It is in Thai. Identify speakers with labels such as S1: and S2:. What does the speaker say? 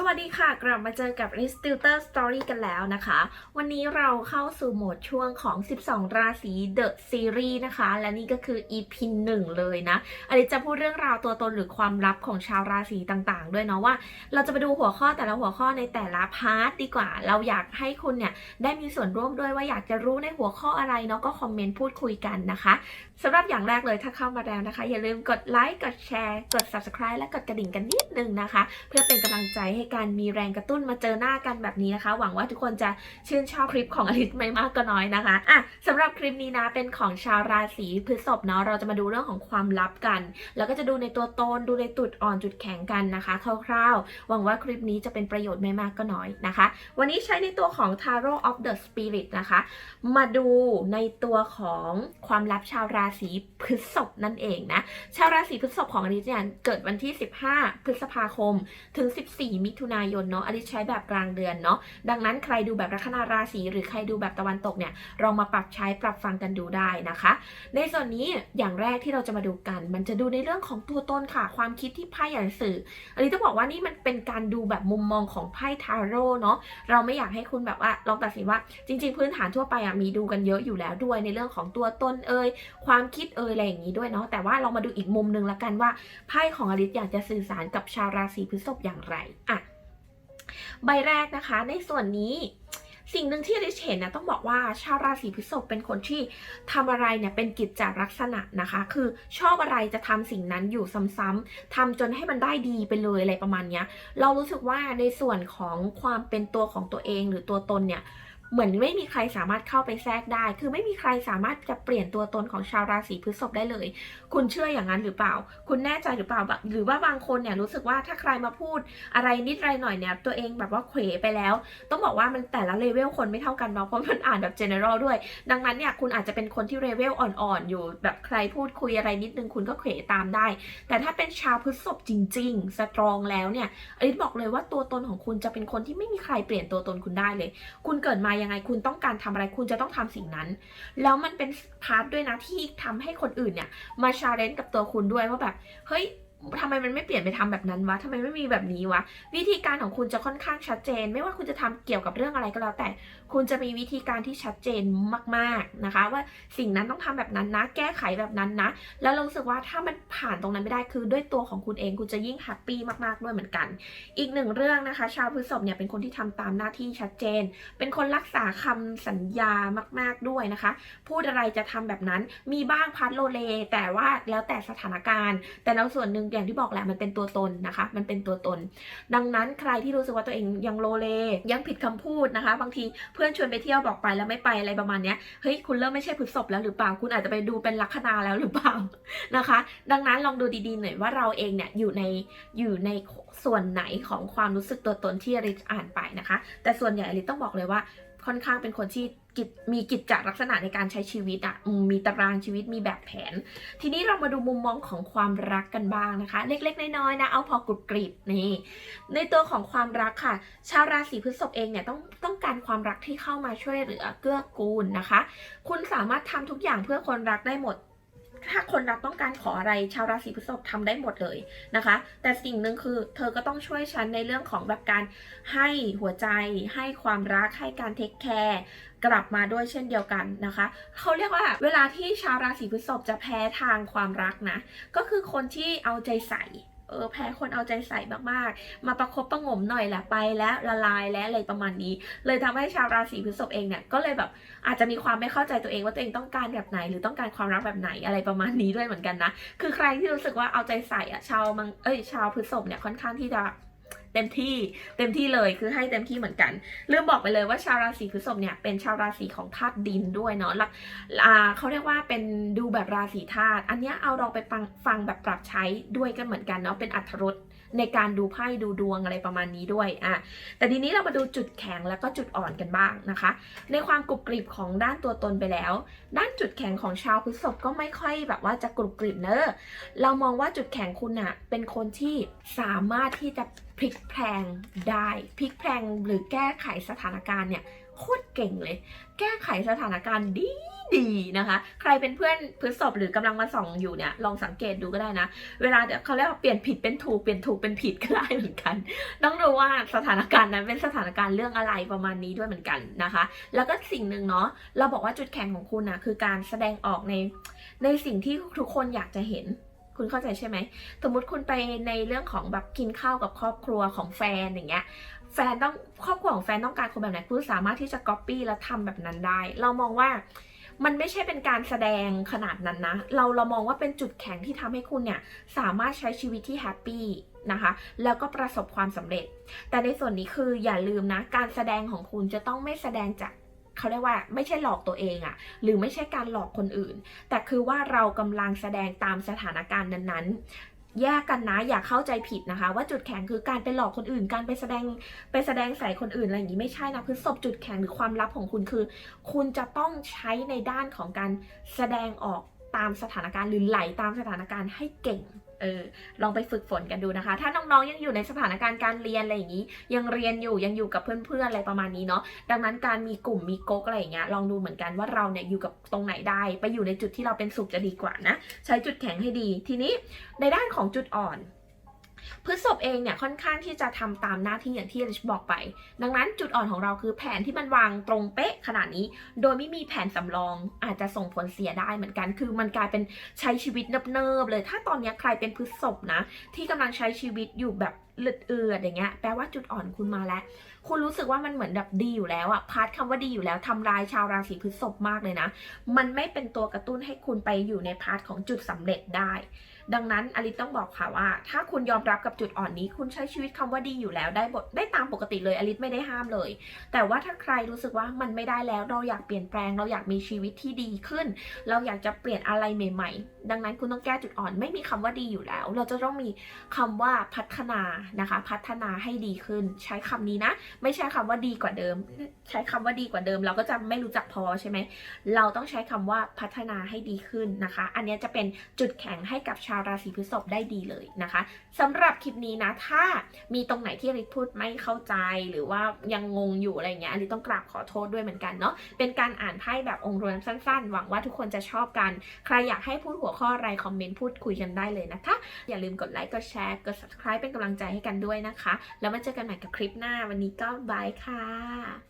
S1: สวัสดีค่ะ กลับมาเจอกับ r e s t i l t e r Story กันแล้วนะคะ วันนี้เราเข้าสู่โหมดช่วงของ 12 ราศี The Series นะคะ และนี่ก็คือ EP 1 เลยนะอันนี้จะพูดเรื่องราวตัวตนหรือความลับของชาวราศีต่างๆ ด้วยเนาะว่า เราจะไปดูหัวข้อแต่ละหัวข้อในแต่ละพาร์ทดีกว่า เราอยากให้คุณเนี่ยได้มีส่วนร่วมด้วยว่าอยากจะรู้ในหัวข้ออะไรเนาะก็คอมเมนต์พูดคุยกันนะคะสำหรับอย่างแรกเลยถ้าเข้ามาแล้วนะคะ อย่าลืมกดไลค์กดแชร์กด subscribe และกดกระดิ่งกันนิดนึงนะคะ เพื่อเป็นกำลังใจให้การมีแรงกระตุ้นมาเจอหน้ากันแบบนี้นะคะ หวังว่าทุกคนจะชื่นชอบคลิปของอลิสไม่มากก็น้อยนะคะอะสำหรับคลิปนี้นะเป็นของชาวราศีพฤษภเนาะเราจะมาดูเรื่องของความลับกัน แล้วก็จะดูในตัวตนดูในจุดอ่อนจุดแข็งกันนะคะ คร่าวๆ หวังว่าคลิปนี้จะเป็นประโยชน์ไม่มากก็น้อยนะคะ วันนี้ใช้ในตัวของ Tarot of the Spirit นะคะ มาดูในตัวของความลับชาวราศีพฤษภนั่นเองนะชาวราศีพฤษภของอลิสเนี่ยเกิดวันที่ 15 พฤษภาคมถึง 14 มิถุนายนเนาะอลิสใช้แบบกลางเดือนเนาะดังนั้นใครดูแบบลัคนาราศีหรือใครดูแบบตะวันตกเนี่ยลองมาปรับใช้ปรับฟังกันดูได้นะคะ ในส่วนนี้อย่างแรกที่เราจะมาดูกัน มันจะดูในเรื่องของตัวตนค่ะ ความคิดที่ไพ่อยากจะสื่อ อันนี้ต้องบอกว่านี่มันเป็นการดูแบบมุมมองของไพ่ทาโร่เนาะเราไม่อยากให้คุณแบบว่าลองตัดสินว่าจริง ๆ พื้นฐานทั่วไปอะมีดูกันเยอะอยู่แล้วด้วยในเรื่องของตัวตนเอ่ยความคิดเอ่ยอะไรอย่างนี้ด้วยเนาะแต่ว่าเรามาดูอีกมุมหนึ่งละกันว่าไพ่ของอลิสอยากจะสื่อสารกับชาวราศีพฤษภอย่างไรอะ ใบแรกนะคะ ในส่วนนี้สิ่งหนึ่งที่ริชเห็นนะต้องบอกว่าชาวราศีพฤษภเป็นคนที่ทำอะไรเนี่ยเป็นกิจจลักษณะนะคะ คือชอบอะไรจะทำสิ่งนั้นอยู่ซ้ำๆทำจนให้มันได้ดีไปเลยอะไรประมาณเนี้ย เรารู้สึกว่าในส่วนของความเป็นตัวของตัวเองหรือตัวตนเนี่ย เหมือนไม่มีใครสามารถเข้าไปแทรกได้ คือไม่มีใครสามารถจะเปลี่ยนตัวตนของชาวราศีพฤษภได้เลย คุณเชื่ออย่างนั้นหรือเปล่า คุณแน่ใจหรือเปล่า หรือว่าบางคนเนี่ยรู้สึกว่าถ้าใครมาพูดอะไรนิดไรหน่อยเนี่ยตัวเองแบบว่าเขวไปแล้ว ต้องบอกว่ามันแต่ละเลเวลคนไม่เท่ากันเนาะ เพราะมันอ่านแบบ general ด้วย ดังนั้นเนี่ยคุณอาจจะเป็นคนที่เลเวลอ่อนๆอยู่ แบบใครพูดคุยอะไรนิดนึงคุณก็เขวตามได้ แต่ถ้าเป็นชาวพฤษภจริง ๆ สตรองแล้วเนี่ยอลิสบอกเลยว่าตัวตนของคุณจะเป็นคนที่ไม่มีใครเปลี่ยนตัวตนคุณได้เลย คุณเกิดมายังไงคุณต้องการทำอะไรคุณจะต้องทำสิ่งนั้น แล้วมันเป็นพาร์ทด้วยนะที่ทำให้คนอื่นเนี่ยมาชาเลนจ์กับตัวคุณด้วยว่าแบบเฮ้ย ทำไมมันไม่เปลี่ยนไปทำแบบนั้นวะทำไมไม่มีแบบนี้วะ วิธีการของคุณจะค่อนข้างชัดเจน ไม่ว่าคุณจะทำเกี่ยวกับเรื่องอะไรก็แล้วแต่ คุณจะมีวิธีการที่ชัดเจนมาก ๆนะคะ ว่าสิ่งนั้นต้องทำแบบนั้นนะ แก้ไขแบบนั้นนะ แล้วเรารู้สึกว่าถ้ามันผ่านตรงนั้นไม่ได้คือด้วยตัวของคุณเองคุณจะยิ่งแฮปปี้มากๆด้วยเหมือนกัน อีกหนึ่งเรื่องนะคะ ชาวพฤษภเนี่ยเป็นคนที่ทำตามหน้าที่ชัดเจน เป็นคนรักษาคำสัญญามาก ๆด้วยนะคะ พูดอะไรจะทำแบบนั้นมีบ้างพัดโลเลแต่ว่าแล้วแต่สถานการณ์ แต่แล้วส่วนหนึ่งอย่างที่บอกแหละมันเป็นตัวตนนะคะ มันเป็นตัวตน ดังนั้นใครที่รู้สึกว่าตัวเองยังโลเลยังผิดคำพูดนะคะ บางทีเพื่อนชวนไปเที่ยวบอกไปแล้วไม่ไปอะไรประมาณเนี้ยเฮ้ยคุณเริ่มไม่ใช่พฤษภแล้วหรือเปล่าคุณอาจจะไปดูเป็นลัคนาแล้วหรือเปล่านะคะ ดังนั้นลองดูดีๆหน่อยว่าเราเองเนี่ยอยู่ในอยู่ในส่วนไหนของความรู้สึกตัวตนที่อริสอ่านไปนะคะ แต่ส่วนใหญ่อริสต้องบอกเลยว่า ค่อนข้างเป็นคนที่กิจมีกิจจลักษณะในการใช้ชีวิตอะ่ะมมีตารางชีวิตมีแบบแผน ทีนี้เรามาดูมุมมองของความรักกันบ้างนะคะ เล็กๆน้อยๆนะเอาพอกรุบกริบนี่ในตัวของความรักค่ะ ชาวราศีพฤษภเองเนี่ยต้องต้องการความรักที่เข้ามาช่วยเหลือเกื้อกูลนะคะ คุณสามารถทำทุกอย่างเพื่อคนรักได้หมด ถ้าคนรักต้องการขออะไรชาวราศีพฤษภทำได้หมดเลยนะคะ แต่สิ่งหนึ่งคือเธอก็ต้องช่วยฉันในเรื่องของแบบการให้หัวใจ ให้ความรักให้การเทคแคร์กลับมาด้วยเช่นเดียวกันนะคะ เขาเรียกว่าเวลาที่ชาวราศีพฤษภจะแพ้ทางความรักนะ ก็คือคนที่เอาใจใส่ เออแพ้คนเอาใจใส่มากๆ มาประคบประงมหน่อยแหละไปแล้วละลายแล้วอะไรประมาณนี้ เลยทำให้ชาวราศีพฤษภเองเนี่ยก็เลยแบบอาจจะมีความไม่เข้าใจตัวเองว่าตัวเองต้องการแบบไหน หรือต้องการความรักแบบไหนอะไรประมาณนี้ด้วยเหมือนกันนะ คือใครที่รู้สึกว่าเอาใจใส่อะชาวมังเอ้ยชาวพฤษภเนี่ยค่อนข้างที่จะ เต็มที่เต็มที่เลยคือให้เต็มที่เหมือนกันลืมบอกไปเลยว่าชาวราศีพฤษภเนี่ยเป็นชาวราศีของธาตุดินด้วยเนาะแล้วเขาเรียกว่าเป็นดูแบบราศีธาตุอันนี้เอาเราไปฟังฟังแบบปรับใช้ด้วยกันเหมือนกันเนาะเป็นอัธรสในการดูไพ่ดูดวงอะไรประมาณนี้ด้วยอะแต่ทีนี้เรามาดูจุดแข็งแล้วก็จุดอ่อนกันบ้างนะคะ ในความกรุบกริบของด้านตัวตนไปแล้ว ด้านจุดแข็งของชาวพฤษภก็ไม่ค่อยแบบว่าจะกรุบกริบเนอะเรามองว่าจุดแข็งคุณอะเป็นคนที่สามารถที่จะ พลิกแพลงได้พลิกแพลงหรือแก้ไขสถานการณ์เนี่ยโคตรเก่งเลย แก้ไขสถานการณ์ดีดีนะคะ ใครเป็นเพื่อนพฤษภหรือกำลังมาส่องอยู่เนี่ยลองสังเกตดูก็ได้นะ เวลาเดี๋ยวเขาเรียกว่าเปลี่ยนผิดเป็นถูกเปลี่ยนถูกเป็นผิดก็ได้เหมือนกัน ต้องดูว่าสถานการณ์นั้นเป็นสถานการณ์เรื่องอะไรประมาณนี้ด้วยเหมือนกันนะคะ แล้วก็สิ่งหนึ่งเนาะเราบอกว่าจุดแข็งของคุณนะคือการแสดงออกในในสิ่งที่ทุกคนอยากจะเห็น คุณเข้าใจใช่ไหม สมมติคุณไปในเรื่องของแบบกินข้าวกับครอบครัวของแฟนอย่างเงี้ย แฟนต้องครอบครัวของแฟนต้องการคนแบบไหน คุณสามารถที่จะก๊อปปี้และทำแบบนั้นได้ เรามองว่ามันไม่ใช่เป็นการแสดงขนาดนั้นนะ เราเรามองว่าเป็นจุดแข็งที่ทำให้คุณเนี่ยสามารถใช้ชีวิตที่แฮปปี้นะคะ แล้วก็ประสบความสำเร็จ แต่ในส่วนนี้คืออย่าลืมนะ การแสดงของคุณจะต้องไม่แสดงจาก เขาเรียกว่าไม่ใช่หลอกตัวเองอะหรือไม่ใช่การหลอกคนอื่น แต่คือว่าเรากำลังแสดงตามสถานการณ์นั้นๆ แยกกันนะอย่าเข้าใจผิดนะคะ ว่าจุดแข็งคือการไปหลอกคนอื่น การไปแสดงไปแสดงใส่คนอื่นอะไรอย่างนี้ไม่ใช่นะคือศพจุดแข็งหรือความลับของคุณคือ คุณจะต้องใช้ในด้านของการแสดงออกตามสถานการณ์หรือไหลตามสถานการณ์ให้เก่ง เออลองไปฝึกฝนกันดูนะคะ ถ้าน้องๆยังอยู่ในสถานการณ์การเรียนอะไรอย่างนี้ ยังเรียนอยู่ยังอยู่กับเพื่อนๆอะไรประมาณนี้เนาะดังนั้นการมีกลุ่มมีก๊กอะไรอย่างเงี้ยลองดูเหมือนกันว่าเราเนี่ยอยู่กับตรงไหนได้ ไปอยู่ในจุดที่เราเป็นสุขจะดีกว่านะ ใช้จุดแข็งให้ดี ทีนี้ในด้านของจุดอ่อน พฤษภเองเนี่ยค่อนข้างที่จะทำตามหน้าที่อย่างที่ลิชบอกไป ดังนั้นจุดอ่อนของเราคือแผนที่มันวางตรงเป๊ะขนาดนี้ โดยไม่มีแผนสำรองอาจจะส่งผลเสียได้เหมือนกัน คือมันกลายเป็นใช้ชีวิตเนิบๆเลย ถ้าตอนนี้ใครเป็นพฤษภนะที่กำลังใช้ชีวิตอยู่แบบ เลือดเอือดอย่างเงี้ยแปลว่าจุดอ่อนคุณมาแล้ว คุณรู้สึกว่ามันเหมือนแบบดีอยู่แล้วอะพาร์ทคำว่าดีอยู่แล้วทำลายชาวราศีพฤษภมากเลยนะ มันไม่เป็นตัวกระตุ้นให้คุณไปอยู่ในพาร์ทของจุดสำเร็จได้ ดังนั้นอลิซต้องบอกค่ะว่า ถ้าคุณยอมรับกับจุดอ่อนนี้ คุณใช้ชีวิตคำว่าดีอยู่แล้วได้บทได้ตามปกติเลยอลิซไม่ได้ห้ามเลย แต่ว่าถ้าใครรู้สึกว่ามันไม่ได้แล้วเราอยากเปลี่ยนแปลง เราอยากมีชีวิตที่ดีขึ้น เราอยากจะเปลี่ยนอะไรใหม่ ๆ ดังนั้นคุณต้องแก้จุดอ่อนไม่มีคำว่าดีอยู่แล้ว เราจะต้องมีคำว่าพัฒนานะคะ พัฒนาให้ดีขึ้น ใช้คำนี้นะ ไม่ใช่คำว่าดีกว่าเดิม ใช้คำว่าดีกว่าเดิม เราก็จะไม่รู้จักพอใช่ไหม เราต้องใช้คำว่าพัฒนาให้ดีขึ้นนะคะ อันนี้จะเป็นจุดแข็งให้กับชาวราศีพฤษภได้ดีเลยนะคะสำหรับคลิปนี้นะ ถ้ามีตรงไหนที่อลิศพูดไม่เข้าใจหรือว่ายังงงอยู่อะไรเงี้ยอลิศต้องกราบขอโทษด้วยเหมือนกันเนาะ เป็นการอ่านไพ่แบบองค์รวมสั้นๆ หวังว่าทุกคนจะชอบกัน ใครอยากให้พูดหัวข้ออะไรคอมเมนต์พูดคุยกันได้เลยนะคะ อย่าลืมกดไลค์ กดแชร์ กด subscribe เป็นกำลังใจให้กันด้วยนะคะ แล้วมาเจอกันใหม่กับคลิปหน้าวันนี้ก็บายค่ะ